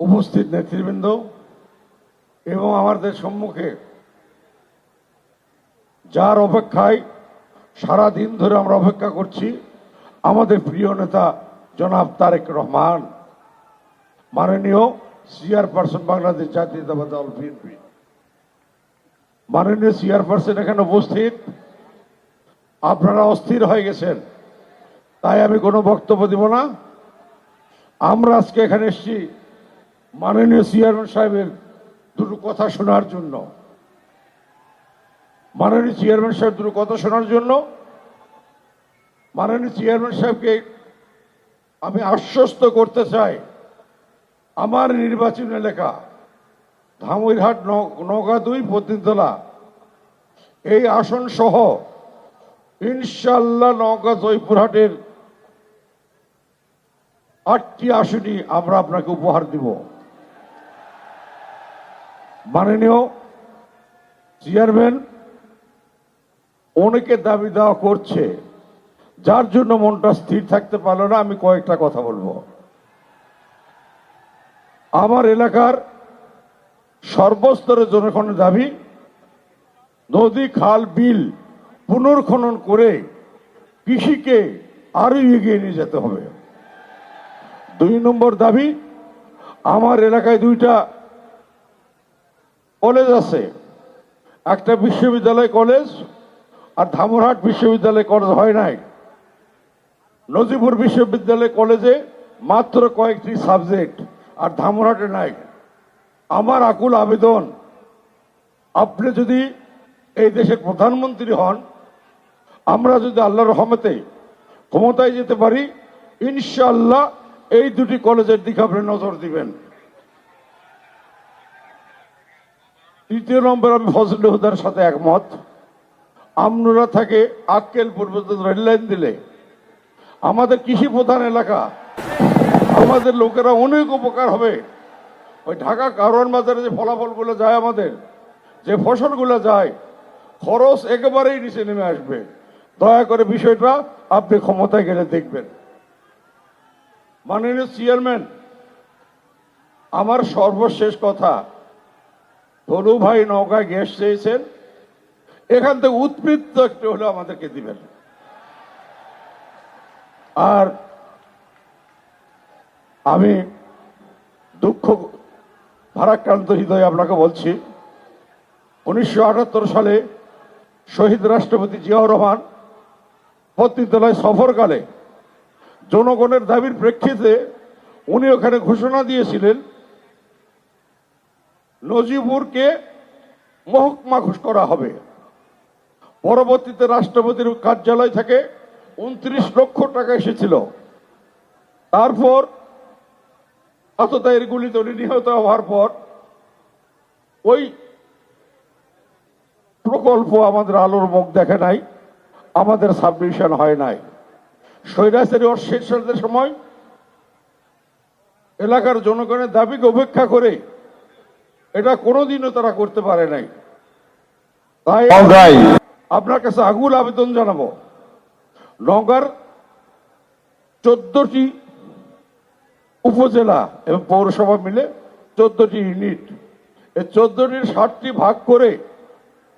উপস্থিত নেতৃবৃন্দ এবং আমাদের সম্মুখে যার অপেক্ষায় সারা দিন ধরে আমরা অপেক্ষা করছি, আমাদের প্রিয় নেতা জনাব তারেক রহমান, মাননীয় চেয়ারপারসন বাংলাদেশ জাতীয়তাবাদী দল বিএনপি। মাননীয় চেয়ারপারসন এখানে উপস্থিত। আপনারা অস্থির হয়ে গেছেন, তাই আমি কোনো বক্তব্য দিব না। আমরা আজকে এখানে এসেছি মাননীয় চেয়ারম্যান সাহেবের দুটো কথা শোনার জন্য। মাননীয় চেয়ারম্যান সাহেব দুটো কথা শোনার জন্য। মাননীয় চেয়ারম্যান সাহেবকে আমি আশ্বস্ত করতে চাই, আমার নির্বাচন এলাকা, ধামইরহাট নৌ- নৌকা দুই পদ্মতলা এই আসন সহ ইনশাল্লাহ নৌকা জয়পুরহাটের আটটি আসনই আমরা আপনাকে উপহার দিব। মাননীয় চেয়ারম্যান, অনেকে দাবি দেওয়া করছে। যার জন্য মনটা স্থির থাকতে পারল না, আমি কয়েকটা কথা বলব। আমার এলাকার সর্বস্তরের জনগণের দাবি, নদী, খাল, বিল পুনর্খনন করে কৃষিকে আরও এগিয়ে নিয়ে যেতে হবে। দুই নম্বর দাবি, আমার এলাকায় দুইটা কলেজ আছে। একটা বিশ্ববিদ্যালয় কলেজ আর ধামরহাট বিশ্ববিদ্যালয় কলেজ হয় নাই। নজিপুর বিশ্ববিদ্যালয় কলেজে মাত্র কয়েকটি সাবজেক্ট আর ধামরহাটে নাই। আমার আকুল আবেদন, আপনি যদি এই দেশের প্রধানমন্ত্রী হন, আমরা যদি আল্লাহর রহমতে ক্ষমতায় যেতে পারি, ইনশাআল্লাহ এই দুটি কলেজের দিকে আপনি নজর দিবেন। তৃতীয় নম্বর আমি ফজল হুদার সাথে একমত। আমনুরা থাকে আক্কেল পর্যন্ত রেল লাইন দিলে। আমাদের কৃষি প্রধান এলাকা। আমাদের লোকেরা অনেক উপকার হবে। ওই ঢাকা কারওয়ান বাজারে যে ফলাফলগুলো যায় আমাদের, যে ফসলগুলো যায়, খরচ একেবারেই নিচে নেমে আসবে। দয়া করে বিষয়টা আপনি ক্ষমতায় গেলে দেখবেন। মাননীয় চেয়ারম্যান, আমার সর্বশেষ কথা তনু ভাই নৌকায় গ্যাস চেয়েছেন। এখান থেকে উৎপৃত্ত একটু হলে আমাদেরকে দিবেন। আর আমি দুঃখ, ভারাক্রান্ত হৃদয়ে আপনাকে বলছি, উনিশশো আটাত্তর সালে শহীদ রাষ্ট্রপতি জিয়াউর রহমান পত্নীতলায় সফরকালে জনগণের দাবির প্রেক্ষিতে উনি ওখানে ঘোষণা দিয়েছিলেন নজিবুরকে মহকুমা ঘোষ করা হবে। পরবর্তীতে রাষ্ট্রপতির কার্যালয় থেকে উনত্রিশ লক্ষ টাকা এসেছিল। তারপর আততায়ীর গুলিতে নিহত হওয়ার পর ওই প্রকল্প আমাদের আলোর মুখ দেখে নাই, আমাদের সাবমিশন হয় নাই। স্বৈরাচারী অশেষের সময় এলাকার জনগণের দাবিকে উপেক্ষা করে এটা কোনোদিনও তারা করতে পারে নাই। তাই আপনার কাছে আগুল আবেদন জানাব। নগর চোদ্দটি উপজেলা এবং পৌরসভা মিলে চোদ্দটি ইউনিট। এই চোদ্দটির ষাটটি ভাগ করে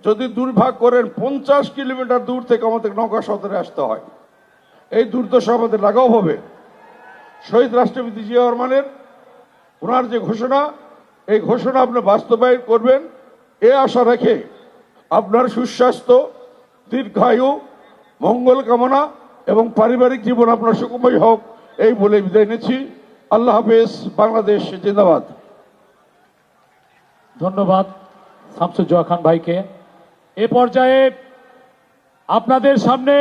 যদি দুর্ভাগ করেন পঞ্চাশ কিলোমিটার দূর থেকে আমাদের নৌকা সদরে আসতে হয়। এই দুর্দশা আমাদের লাগাও হবে। শহীদ রাষ্ট্রপতি জিয়া রহমানের ওনার যে ঘোষণা এই ঘোষণা আপনি বাস্তবায়ন করবেন, এ আশা রেখে আপনার সুস্বাস্থ্য, দীর্ঘায়ু, মঙ্গল কামনা এবং পারিবারিক জীবন আপনার সুখময় হোক, এই বলে বিদায় নিচ্ছি। আল্লাহ হাফেজ, বাংলাদেশ জিন্দাবাদ। ধন্যবাদ শামসুজ্জোয়া খান ভাইকে। এ পর্যায়ে আপনাদের সামনে